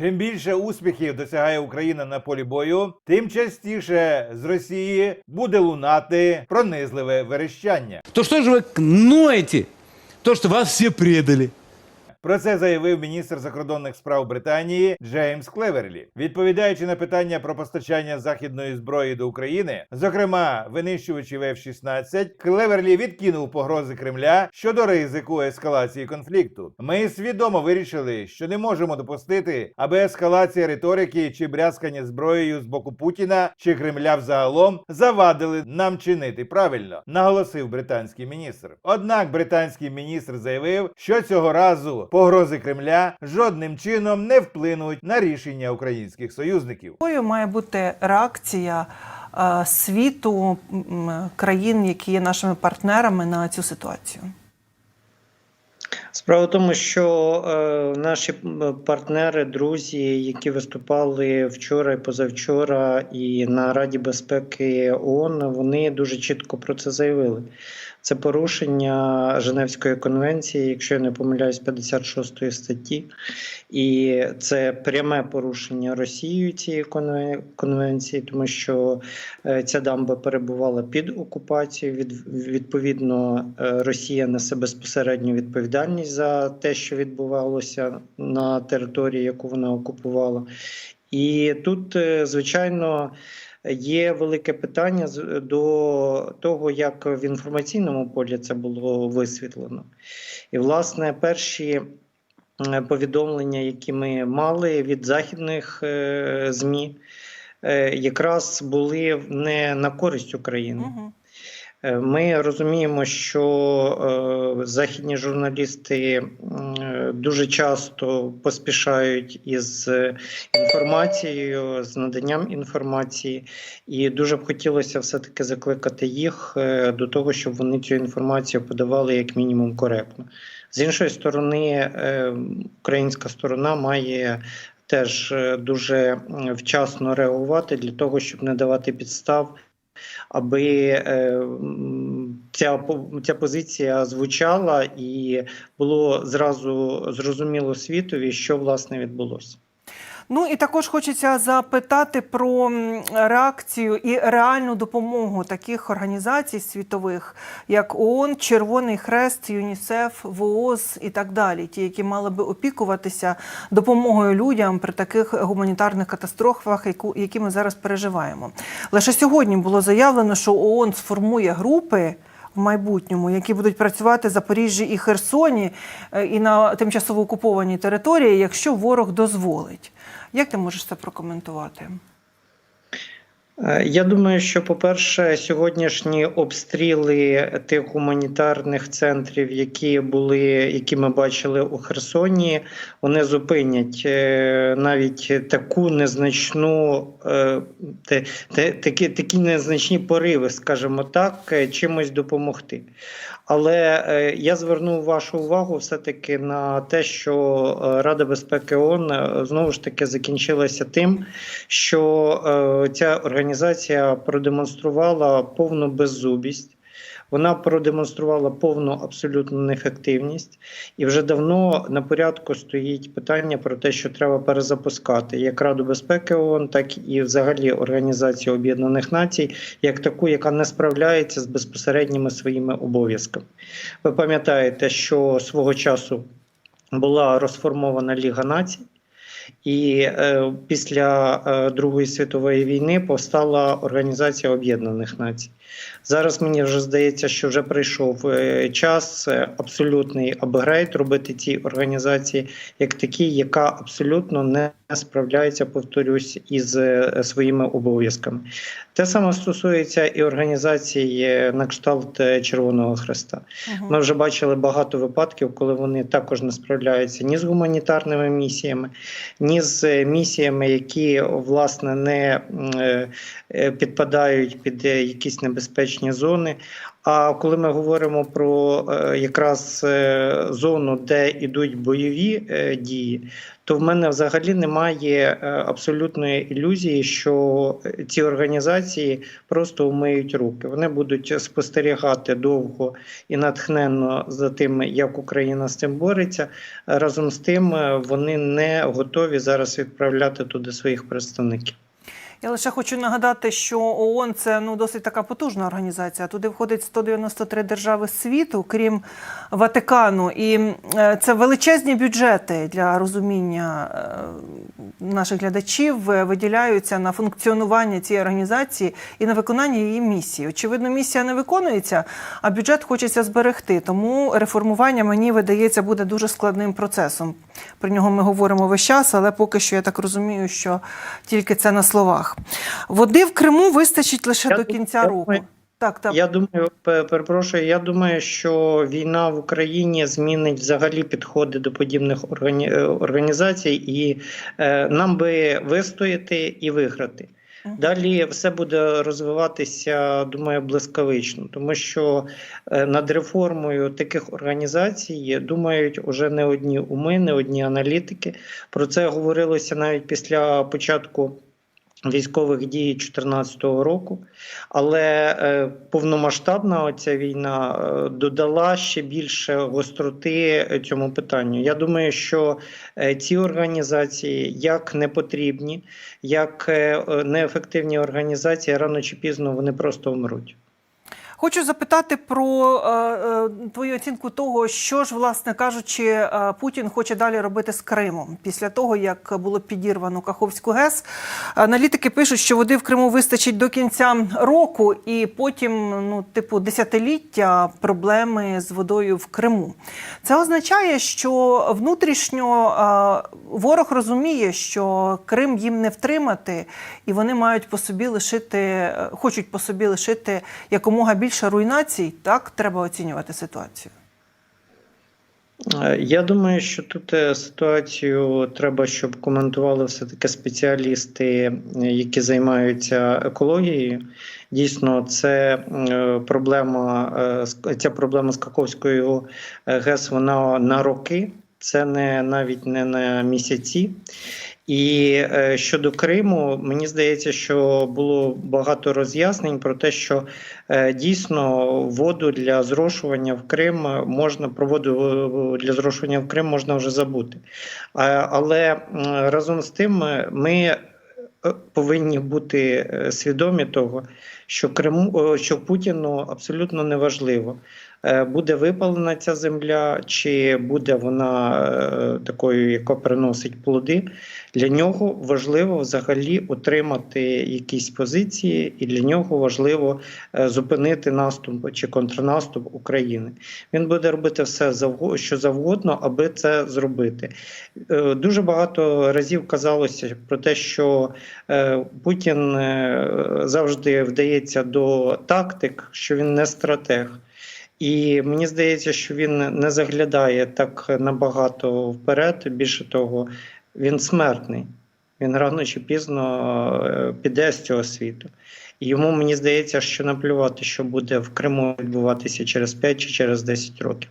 Чим більше успіхів досягає Україна на полі бою, тим частіше з Росії буде лунати пронизливе верещання. То що ж ви кноєте? То, що вас всі предали. Про це заявив міністр закордонних справ Британії Джеймс Клеверлі, відповідаючи на питання про постачання західної зброї до України, зокрема винищувачів F-16, Клеверлі відкинув погрози Кремля щодо ризику ескалації конфлікту. Ми свідомо вирішили, що не можемо допустити, аби ескалація риторики чи брязкання зброєю з боку Путіна чи Кремля взагалом завадили нам чинити правильно, наголосив британський міністр. Однак британський міністр заявив, що цього разу погрози Кремля жодним чином не вплинуть на рішення українських союзників. Якою має бути реакція е, світу м, країн, які є нашими партнерами на цю ситуацію? Справа в тому, що е, наші партнери, друзі, які виступали вчора і позавчора, і на Раді безпеки ООН, вони дуже чітко про це заявили. Це порушення Женевської конвенції, якщо я не помиляюсь, 56 статті, і це пряме порушення Росією цієї конвенції, тому що е, ця дамба перебувала під окупацією. Від, відповідно, е, Росія несе безпосередню відповідальність за те, що відбувалося на території, яку вона окупувала. І тут, е, звичайно, є велике питання до того, як в інформаційному полі це було висвітлено. І, власне, перші е, повідомлення, які ми мали від західних е, ЗМІ, е, якраз були не на користь України. Е, Ми розуміємо, що е, західні журналісти е, дуже часто поспішають із інформацією, з наданням інформації, і дуже б хотілося все-таки закликати їх до того, щоб вони цю інформацію подавали як мінімум коректно. З іншої сторони, українська сторона має теж дуже вчасно реагувати для того, щоб не давати підстав аби е, ця, ця позиція звучала і було зразу зрозуміло світові, що власне відбулося. Ну і також хочеться запитати про реакцію і реальну допомогу таких організацій світових, як ООН, Червоний Хрест, ЮНІСЕФ, ВООЗ і так далі, ті, які мали би опікуватися допомогою людям при таких гуманітарних катастрофах, яку- які ми зараз переживаємо. Лише сьогодні було заявлено, що ООН сформує групи. В майбутньому, які будуть працювати в Запоріжжі і Херсоні е, і на тимчасово окупованій території, якщо ворог дозволить. Як ти можеш це прокоментувати? Е, Я думаю, що, по-перше, сьогоднішні обстріли тих гуманітарних центрів, які були, які ми бачили у Херсоні, вони зупинять е, навіть таку незначну, е, такі, такі незначні пориви, скажімо так, чимось допомогти. Але я звернув вашу увагу все-таки на те, що Рада безпеки ООН знову ж таки закінчилася тим, що ця організація продемонструвала повну беззубість. Вона продемонструвала повну абсолютну неефективність, і вже давно на порядку стоїть питання про те, що треба перезапускати як Раду безпеки ООН, так і взагалі Організацію Об'єднаних Націй, як таку, яка не справляється з безпосередніми своїми обов'язками. Ви пам'ятаєте, що свого часу була розформована Ліга націй. І е, після е, Другої світової війни повстала Організація Об'єднаних Націй. Зараз мені вже здається, що вже прийшов е, час е, абсолютний апгрейд робити цій організації як такій, яка абсолютно не справляється, повторюсь, із е, своїми обов'язками. Те саме стосується і організації е, на кшталт е, Червоного Хреста. Угу. Ми вже бачили багато випадків, коли вони також не справляються ні з гуманітарними місіями, ні з місіями, які власне не е, е, підпадають під е, якісь небезпечні зони. А коли ми говоримо про якраз зону, де йдуть бойові дії, то в мене взагалі немає е, абсолютної ілюзії, що е, ці організації просто умиють руки. Вони будуть спостерігати довго і натхненно за тим, як Україна з цим бореться. Разом з тим, е, вони не готові зараз відправляти туди своїх представників. Я лише хочу нагадати, що ООН це ну досить така потужна організація. Туди входить 193 держави світу, крім Ватикану, і е, це величезні бюджети для розуміння е, наших глядачів е, виділяються на функціонування цієї організації і на виконання її місії. Очевидно, місія не виконується, а бюджет хочеться зберегти. Тому реформування мені видається буде дуже складним процесом. Про нього ми говоримо весь час, але поки що я так розумію, що тільки це на словах. Води в Криму вистачить лише Я до кінця думаю, року. Так, так. Я думаю, перепрошую. Я думаю, що війна в Україні змінить взагалі підходи до подібних органі... е, організацій, і е, нам би вистояти і виграти. Далі все буде розвиватися, думаю, блискавично, тому що е, над реформою таких організацій думають уже не одні уми, не одні аналітики. Про це говорилося навіть після початку військових дій 2014 року. Але е, повномасштабна ця війна е, додала ще більше гостроти е, цьому питанню. Я думаю, що ці організації, як не потрібні, як неефективні організації, рано чи пізно вони просто вмруть. Хочу запитати про е, е, твою оцінку того, що ж, власне кажучи, е, Путін хоче далі робити з Кримом після того, як було підірвано Каховську ГЕС. Аналітики пишуть, що води в Криму вистачить до кінця року, і потім, ну, типу, десятиліття проблеми з водою в Криму. Це означає, що внутрішньо е, ворог розуміє, що Крим їм не втримати, і вони мають по собі лишити, е, хочуть по собі лишити якомога більше руйнацій. Так треба оцінювати ситуацію. Е, Я думаю, що тут е, ситуацію треба, щоб коментували все-таки спеціалісти, е, які займаються екологією. Дійсно, це проблема, ця проблема з Каковською ГЕС, вона на роки, це не навіть не на місяці. І е, щодо Криму, мені здається, що було багато роз'яснень про те, що е, дійсно воду для зрошування в Крим можна про воду е, для зрошування в Крим можна вже забути. Але разом з тим ми повинні бути е, свідомі того, що Криму, що Путіну абсолютно неважливо. е, Буде випалена ця земля, чи буде вона е, такою, яка приносить плоди. Для нього важливо взагалі отримати якісь позиції, і для нього важливо е, зупинити наступ чи контрнаступ України. Він буде робити все що завгодно, аби це зробити. Е, Дуже багато разів казалося про те, що е, Путін е, завжди вдається до тактик, що він не стратег. І мені здається, що він не заглядає так набагато вперед. Більше того, він смертний. Він рано чи пізно е, піде з цього світу. І йому мені здається, що наплювати, що буде в Криму відбуватися через 5 чи через 10 років.